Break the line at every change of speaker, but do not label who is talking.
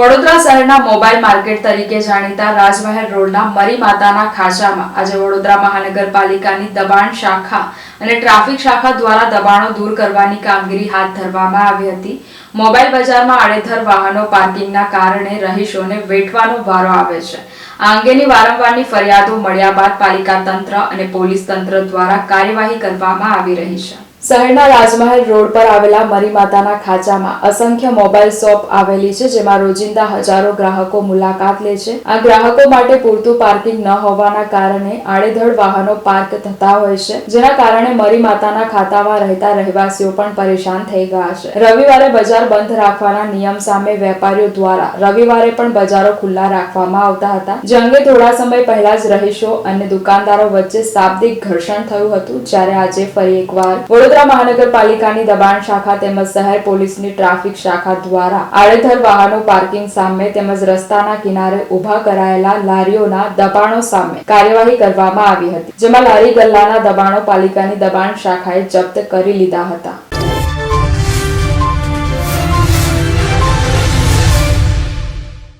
વડોદરા શહેરના mobile market તરીકે જાણીતા રાજમહેલ રોડના મરી માતાના ખાંચામાં આજે વડોદરા મહાનગરપાલિકાની દબાણ શાખા અને ટ્રાફિક શાખા દ્વારા દબાણો દૂર કરવાની કામગીરી હાથ ધરવામાં આવી હતી. મોબાઈલ બજારમાં આડેધર વાહનો પાર્કિંગના કારણે રહીશોને વેઠવાનો વારો આવે છે. આ અંગેની વારંવારની ફરિયાદો મળ્યા બાદ પાલિકા તંત્ર અને પોલીસ તંત્ર દ્વારા કાર્યવાહી કરવામાં આવી રહી છે. શહેરના રાજમહેલ રોડ પર આવેલા મરી માતાના ખાંચામાં અસંખ્ય મોબાઈલ શોપ આવેલી છે, જેમાં રોજિંદા હજારો ગ્રાહકો મુલાકાત લે છે. આ ગ્રાહકો માટે પૂરતું પાર્કિંગ ન હોવાના કારણે આડેધડ વાહનો પાર્ક થતા હોય છે, જેના કારણે મરી ખાતામાં રહેતા રહેવાસીઓ પણ પરેશાન થઈ ગયા છે. રવિવારે બજાર બંધ રાખવાના નિયમ સામે વેપારીઓ દ્વારા રવિવારે પણ બજારો ખુલ્લા રાખવામાં આવતા હતા. જે અંગે થોડા સમય પહેલા જ રહીશો અને દુકાનદારો વચ્ચે શાબ્દિક ઘર્ષણ થયું હતું, જ્યારે આજે ફરી એકવાર વડોદરા મહાનગરપાલિકાની દબાણ શાખા તેમજ શહેર પોલીસની ટ્રાફિક શાખા દ્વારા આડેધર વાહનો પાર્કિંગ સામે તેમજ રસ્તાના કિનારે ઊભા કરાયેલા લારીઓના દબાણો સામે કાર્યવાહી કરવામાં આવી હતી, જેમાં લારી ગલ્લાના દબાણો પાલિકાની દબાણ શાખાએ જપ્ત કરી લીધા હતા.